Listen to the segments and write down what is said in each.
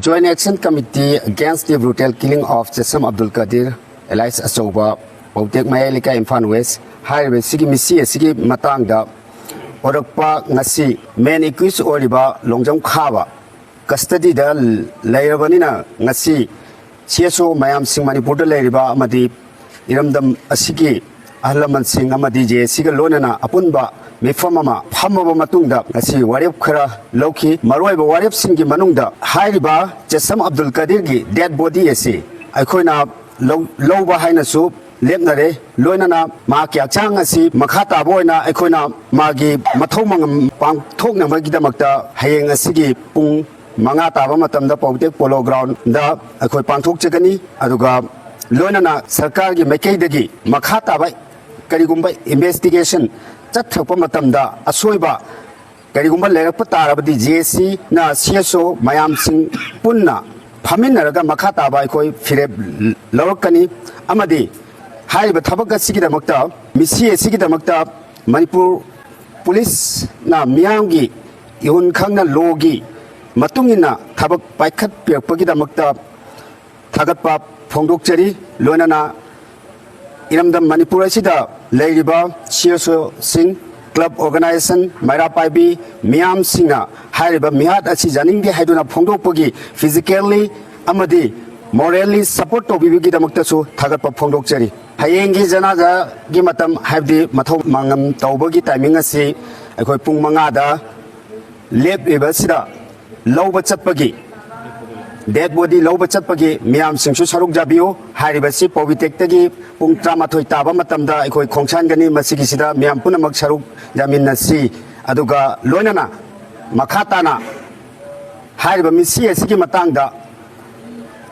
Joint Action Committee Against the Brutal Killing of Chesam Abdul Qadir Elias Achouba Pautek Mayalika Imphal West ꯍꯥꯏꯔꯤꯕ ꯁꯤꯒꯤ ꯃꯤꯁꯤ ꯑꯁꯤꯒꯤ ꯃꯇꯥꯡꯗ ꯑꯣꯔꯛꯄ ꯉꯁꯤ ꯃꯦꯟ ꯏꯀ꯭ꯋꯤꯁ ꯑꯣꯏꯔꯤꯕ ꯂꯣꯡꯖꯝ ꯈꯥꯕ ꯀꯁꯇꯗꯤꯗ ꯂꯩꯔꯕꯅꯤꯅ ꯉꯁꯤ ꯁꯤꯑꯦꯁꯑꯣ ꯃꯌꯥꯝꯁꯤꯡ ꯃꯅꯤꯄꯨꯔꯗ ꯂꯩꯔꯤꯕ ꯑꯃꯗꯤ ꯏꯔꯝꯗꯝ ꯑꯁꯤꯒꯤ ꯑꯍꯜ ꯂꯃꯟꯁꯤꯡ ꯑꯃꯗꯤ ꯖꯦ ꯑꯁꯤꯒ ꯂꯣꯏꯅꯅ ꯑꯄꯨꯟꯕ ꯃꯤꯐꯝ ꯑꯃ ꯐꯝꯃꯕ ꯃꯇꯨꯡꯗ ꯉꯁꯤ ꯋꯥꯔꯦꯞ ꯈꯔ ꯂꯧꯈꯤ ꯃꯔꯨꯑꯣꯏꯕ ꯋꯥꯔꯦꯞꯁꯤꯡꯒꯤ ꯃꯅꯨꯡꯗ ꯍꯥꯏꯔꯤꯕ ꯆꯦꯁꯝ ꯑꯕꯗꯨꯜ ꯀꯗꯤꯔꯒꯤ ꯗꯦꯠ ꯕꯣꯗꯤ ꯑꯁꯤ ꯑꯩꯈꯣꯏꯅ ꯂꯧ- ꯂꯧꯕ ꯍꯥꯏꯅꯁꯨ ꯂꯦꯞꯅꯔꯦ ꯂꯣꯏꯅꯅ ꯃꯍꯥꯛꯀꯤ ꯍꯛꯆꯥꯡ ꯑꯁꯤ ꯃꯈꯥ ꯇꯥꯕ ꯑꯣꯏꯅ ꯑꯩꯈꯣꯏꯅ ꯃꯥꯒꯤ ꯃꯊꯧ ꯃꯉꯝ ꯄꯥꯡꯊꯣꯛꯅꯕꯒꯤꯗꯃꯛꯇ ꯍꯌꯦꯡ ꯑꯁꯤꯒꯤ ꯄꯨꯡ ꯃꯉꯥ ꯇꯥꯕ ꯃꯇꯝꯗ ꯄꯥꯎꯇꯦꯛ ꯄꯣꯂꯣ ꯒ꯭ꯔꯥꯎꯟꯗ ꯑꯩꯈꯣꯏ ꯄꯥꯡꯊꯣꯛꯆꯒꯅꯤ ꯑꯗꯨꯒ ꯂꯣꯏꯅꯅ ꯁꯔꯀꯥꯔꯒꯤ ꯃꯥꯏꯀꯩꯗꯒꯤ ꯃꯈꯥ ꯇꯥꯕ ꯀꯔꯤꯒꯨꯝꯕ ꯏꯟꯚꯦꯁꯇꯤꯒꯦꯁꯟ ꯆꯠꯊꯔꯛꯄ ꯃꯇꯝꯗ ꯑꯁꯣꯏꯕ ꯀꯔꯤꯒꯨꯝꯕ ꯂꯩꯔꯛꯄ ꯇꯥꯔꯕꯗꯤ ꯖꯦ ꯁꯤꯅ ꯁꯤ ꯑꯦꯁ ꯑꯣ ꯃꯌꯥꯝꯁꯤꯡ ꯄꯨꯟꯅ ꯐꯝꯃꯤꯟꯅꯔꯒ ꯃꯈꯥ ꯇꯥꯕ ꯑꯩꯈꯣꯏ ꯐꯤꯔꯦꯞ ꯂꯧꯔꯛꯀꯅꯤ ꯑꯃꯗꯤ ꯍꯥꯏꯔꯤꯕ ꯊꯕꯛ ꯑꯁꯤꯒꯤꯗꯃꯛꯇ ꯃꯤꯁꯤ ꯑꯁꯤꯒꯤꯗꯃꯛꯇ ꯃꯅꯤꯄꯨꯔ ꯄꯨꯂꯤꯁꯅ ꯃꯤꯌꯥꯝꯒꯤ ꯏꯍꯨꯟ ꯈꯪꯅ ꯂꯣꯒꯤ ꯃꯇꯨꯡ ꯏꯟꯅ ꯊꯕꯛ ꯄꯥꯏꯈꯠꯄꯤꯔꯛꯄꯒꯤꯗꯃꯛꯇ ꯊꯥꯒꯠꯄ ꯐꯣꯡꯗꯣꯛꯆꯔꯤ ꯂꯣꯏꯅꯅ ꯏꯔꯝꯗꯝ ꯃꯅꯤꯄꯨꯔ ꯑꯁꯤꯗ लेबा सियासो सिंह क्लब ऑर्गेनाइजेशन मैरा पाइबी मियाम सिंह हाइरिबा मिहाद अछि जानिंगे हाइदुना फोंगडोपगी फिजिकली अमदी मोरली सपोर्ट तोबिबिगी दमक्तसु थागत फोंगडोकचरी हायेंगी जनाजा गी मतम हाइबदी मथौ मांगम तौबगी टाइमिंग अछि अखोय पुंग मंगादा लेब एबसिदा लौब चपगी 넷보디 로버 쳇버기 미암승수 서롱자비오 하리버시 보비텍떼기 뿡따마토이 따바 마땀다 이코이 공찬간이 마시기시다 미암뿐은 막 서롱 자민나시 아두가 로나나 마카타나 하리버 미시에 시기 마땅다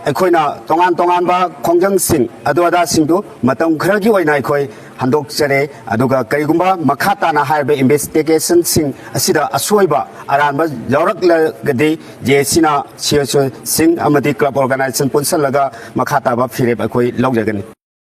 ꯑꯩꯈꯣꯏꯅ ꯇꯣꯉꯥꯟ ꯇꯣꯉꯥꯟꯕ ꯈꯣꯡꯖꯪꯁꯤꯡ ꯑꯗꯨ ꯑꯗꯥꯁꯤꯡꯗꯨ ꯃꯇꯝ ꯈꯔꯒꯤ ꯑꯣꯏꯅ ꯑꯩꯈꯣꯏ ꯍꯟꯗꯣꯛꯆꯔꯦ ꯑꯗꯨꯒ ꯀꯔꯤꯒꯨꯝꯕ ꯃꯈꯥ ꯇꯥꯅ ꯍꯥꯏꯔꯤꯕ ꯏꯟꯚꯦꯁꯇꯤꯒꯦꯁꯟꯁꯤꯡ ꯑꯁꯤꯗ ꯑꯁꯣꯏꯕ ꯑꯔꯥꯟꯕ ꯌꯥꯎꯔꯛꯂꯒꯗꯤ ꯖꯦ ꯁꯤꯅ ꯁꯤꯡ ꯑꯃꯗꯤ ꯀ꯭ꯂꯕ ꯑꯣꯔꯒꯅꯥꯏꯖꯦꯁꯟ ꯄꯨꯟꯁꯤꯜꯂꯒ ꯃꯈꯥ ꯇꯥꯕ ꯐꯤꯔꯦꯞ ꯑꯩꯈꯣꯏ ꯂꯧꯖꯒꯅꯤ